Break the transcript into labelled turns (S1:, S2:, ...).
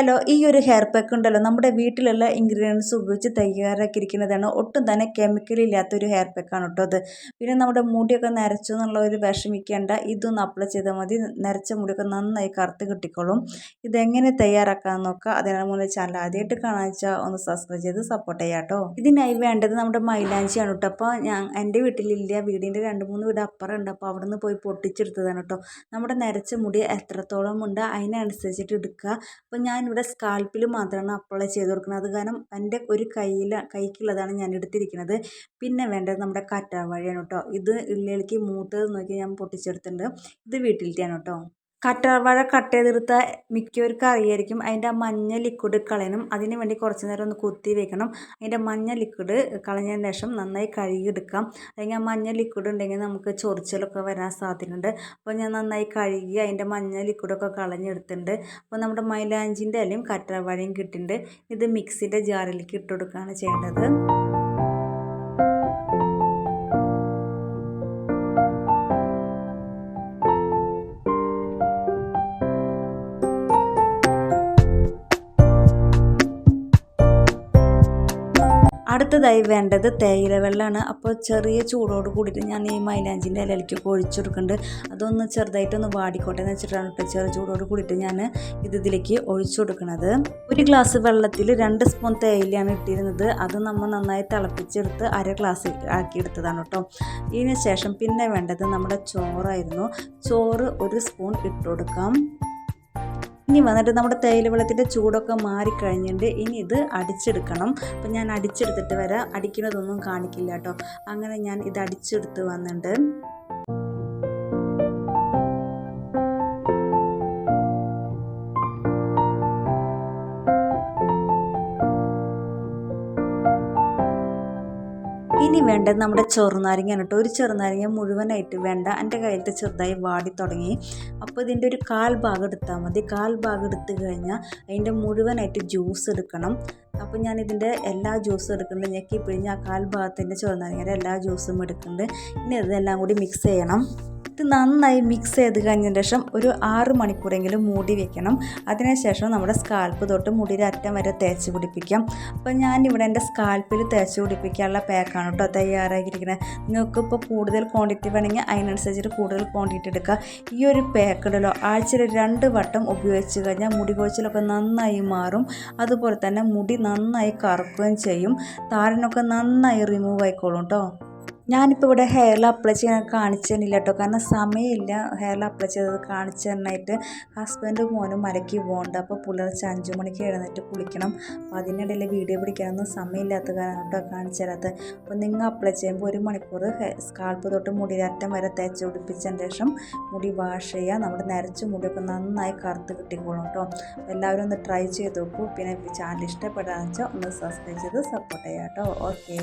S1: Hello ഈ ഒരു hair pack ഉണ്ടല്ലോ നമ്മുടെ വീട്ടിലുള്ള ഇൻഗ്രീഡിയൻസ് ഉപയോഗിച്ച് തയ്യാറാക്കിയിരിക്കുന്നതാണ് ഒട്ടും തന്നെ കെമിക്കൽ ഇല്ലാത്തൊരു ഹെയർ പാക്കാണ് കേട്ടോ അത്. പിന്നെ നമ്മുടെ മുടിയൊക്കെ നരച്ചു എന്നുള്ള ഒരു വിഷമിക്കേണ്ട ഇതൊന്ന് അപ്ലൈ ചെയ്താൽ മതി. നരച്ച മുടിയൊക്കെ നന്നായി കറുത്ത് കിട്ടിക്കോളും. ഇതെങ്ങനെ തയ്യാറാക്കാമെന്ന് നോക്കുക അതിനാൽ മുന്നേ ചാനൽ ആദ്യമായിട്ട് കാണാൻ വെച്ചാൽ ഒന്ന് സബ്സ്ക്രൈബ് ചെയ്ത് സപ്പോർട്ട് ചെയ്യാം കേട്ടോ. ഇതിനായി വേണ്ടത് നമ്മുടെ മൈലാഞ്ചിയാണ് കേട്ടോ. അപ്പോൾ ഞാൻ എന്റെ വീട്ടിലില്ല. വീടിന്റെ രണ്ട് മൂന്ന് വീട് അപ്പുറം ഉണ്ട് അപ്പോൾ അവിടെ പോയി പൊട്ടിച്ചെടുത്തതാണ് കേട്ടോ. നമ്മുടെ നരച്ച മുടി എത്രത്തോളം ഉണ്ട് അതിനനുസരിച്ചിട്ട് എടുക്കുക. അപ്പോൾ ഞാനിവിടെ സ്കാൽപ്പിൽ മാത്രമാണ് അപ്ലൈ ചെയ്ത് കൊടുക്കുന്നത്. അത് കാരണം എന്റെ ഒരു കയ്യിൽ കൈക്കുള്ളതാണ് ഞാൻ എടുത്തിരിക്കുന്നത്. പിന്നെ വേണ്ടത് നമ്മുടെ കറ്റാർവാഴയാണ് കേട്ടോ. ഇത് ഉള്ളിലേക്ക് മൂത്തത് നോക്കി ഞാൻ പൊട്ടിച്ചെടുത്തിട്ടുണ്ട്. ഇത് വീട്ടിലത്തെയാണ് കേട്ടോ. കറ്റാർവാഴ കട്ട് ചെയ്തെടുത്ത മിക്കവർക്കും അറിയായിരിക്കും അതിന്റെ മഞ്ഞ ലിക്വിഡ് കളയണം. അതിന് വേണ്ടി കുറച്ച് നേരം ഒന്ന് കുത്തി വെക്കണം. അതിന്റെ മഞ്ഞ ലിക്വിഡ് കളഞ്ഞതിന് ശേഷം നന്നായി കഴുകിയെടുക്കാം. അല്ലെങ്കിൽ ആ മഞ്ഞ ലിക്വിഡ് ഉണ്ടെങ്കിൽ നമുക്ക് ചൊറിച്ചിലൊക്കെ വരാൻ സാധ്യതയുണ്ട്. അപ്പോൾ ഞാൻ നന്നായി കഴുകി അതിന്റെ മഞ്ഞ ലിക്വിഡൊക്കെ കളഞ്ഞെടുത്തിട്ടുണ്ട്. അപ്പോൾ നമ്മുടെ മൈലാഞ്ചിന്റെ ഇലയും കറ്റാർവാഴയും കിട്ടിയിട്ടുണ്ട്. ഇത് മിക്സിന്റെ ജാറിലേക്ക് ഇട്ട് കൊടുക്കുകയാണ് ചെയ്യേണ്ടത്. അടുത്തതായി വേണ്ടത് തേയില വെള്ളമാണ്. അപ്പോൾ ചെറിയ ചൂടോട് കൂടിയിട്ട് ഞാൻ ഈ മൈലാഞ്ചിന്റെ ഇലയിലേക്ക് ഒഴിച്ചു കൊടുക്കുന്നുണ്ട് അതൊന്ന് ചെറുതായിട്ടൊന്ന് വാടിക്കോട്ടെ എന്ന് വെച്ചിട്ടാണ് കേട്ടോ ചെറിയ ചൂടോട് കൂടിയിട്ട് ഞാൻ ഇത് ഇതിലേക്ക് ഒഴിച്ചു കൊടുക്കുന്നത് ഒരു ഗ്ലാസ് വെള്ളത്തിൽ രണ്ട് സ്പൂൺ തേയിലയാണ് ഇട്ടിരുന്നത്. അത് നമ്മൾ നന്നായി തിളപ്പിച്ചെടുത്ത് അര ഗ്ലാസ് ആക്കിയെടുത്തതാണ് കേട്ടോ. ഇതിന് ശേഷം പിന്നെ വേണ്ടത് നമ്മുടെ ചോറായിരുന്നു. ചോറ് ഒരു സ്പൂൺ ഇട്ട് കൊടുക്കാം. ഇനി വന്നിട്ട് നമ്മുടെ തേയില വെള്ളത്തിന്റെ ചൂടൊക്കെ മാറിക്കഴിഞ്ഞിട്ട് ഇനി ഇത് അടിച്ചെടുക്കണം. അപ്പം ഞാൻ അടിച്ചെടുത്തിട്ട് വരാം. അടിക്കുന്നതൊന്നും കാണിക്കില്ല കേട്ടോ. അങ്ങനെ ഞാൻ ഇത് അടിച്ചെടുത്ത് വന്നിട്ടുണ്ട് ഇനി വേണ്ടത് നമ്മുടെ ചെറുനാരങ്ങയാണ് കേട്ടോ ഒരു ചെറുനാരങ്ങ മുഴുവനായിട്ട് വേണ്ട. എന്റെ കയ്യിലത്തെ ചെറുതായി വാടി തുടങ്ങി. അപ്പോൾ ഇതിന്റെ ഒരു കാൽ ഭാഗം എടുത്താൽ മതി. കാൽ ഭാഗം എടുത്തു കഴിഞ്ഞാൽ അതിന്റെ മുഴുവനായിട്ട് ജ്യൂസ് എടുക്കണം. അപ്പോൾ ഞാൻ ഇതിന്റെ എല്ലാ ജ്യൂസും എടുക്കുന്നുണ്ട്. ഞെക്കി പിഴിഞ്ഞ് ആ കാൽ ഭാഗത്തിന്റെ ചെറുനാരങ്ങയുടെ എല്ലാ ജ്യൂസും എടുക്കുന്നുണ്ട്. ഇനി ഇതെല്ലാം കൂടി മിക്സ് ചെയ്യണം. ഇത് നന്നായി മിക്സ് ചെയ്ത് കഴിഞ്ഞതിന് ശേഷം ഒരു ആറ് മണിക്കൂറെങ്കിലും മൂടി വെക്കണം. അതിനുശേഷം നമ്മുടെ സ്കാൽപ്പ് തൊട്ട് മുടിയുടെ അറ്റം വരെ തേച്ച് പിടിപ്പിക്കാം. അപ്പോൾ ഞാനിവിടെ എന്റെ സ്കാൽപ്പിൽ തേച്ച് പിടിപ്പിക്കാനുള്ള പാക്കാണ് കേട്ടോ തയ്യാറാക്കിയിരിക്കുന്നത്. നിങ്ങൾക്ക് ഇപ്പോൾ കൂടുതൽ ക്വാണ്ടിറ്റി വേണമെങ്കിൽ അതിനനുസരിച്ചിട്ട് കൂടുതൽ ക്വാണ്ടിറ്റി എടുക്കുക ഈ ഒരു പാക്ക് ഉണ്ടല്ലോ ആഴ്ചയിൽ രണ്ട് വട്ടം ഉപയോഗിച്ച് കഴിഞ്ഞാൽ മുടി കൊഴിച്ചിലൊക്കെ നന്നായി മാറും. അതുപോലെ തന്നെ മുടി നന്നായി കറുക്കുകയും ചെയ്യും. താരനൊക്കെ നന്നായി റിമൂവ് ആയിക്കോളും കേട്ടോ. ഞാനിപ്പോൾ ഇവിടെ ഹെയറിൽ അപ്ലൈ ചെയ്യാൻ കാണിച്ചു തന്നില്ല കേട്ടോ കാരണം സമയമില്ല ഹെയറിൽ അപ്ലൈ ചെയ്തത് കാണിച്ചു തന്നായിട്ട് ഹസ്ബൻഡും മോനും മലക്കി പോകണ്ട. അപ്പോൾ പുലർച്ചെ അഞ്ച് മണിക്ക് എഴുന്നേറ്റ് കുളിക്കണം. അപ്പോൾ അതിനിടയിൽ വീഡിയോ പിടിക്കാനൊന്നും സമയമില്ലാത്ത കാരണം കേട്ടോ കാണിച്ചു തരാത്തത് അപ്പോൾ നിങ്ങൾ അപ്ലൈ ചെയ്യുമ്പോൾ ഒരു മണിക്കൂർ സ്കാൾപ്പ് തൊട്ട് മുടിയറ്റം വരെ തേച്ച് പിടിപ്പിച്ചതിന് ശേഷം മുടി വാഷ് ചെയ്യുക നമ്മുടെ നരച്ച മുടിയൊക്കെ നന്നായി കറുത്ത് കിട്ടിക്കോളും കേട്ടോ അപ്പോൾ എല്ലാവരും ഒന്ന് ട്രൈ ചെയ്ത് നോക്കൂ. പിന്നെ ചാനൽ ഇഷ്ടപ്പെടാന്ന് വെച്ചാൽ ഒന്ന് സബ്സ്ക്രൈബ് ചെയ്ത് സപ്പോർട്ട് ചെയ്യാം കേട്ടോ ഓക്കെ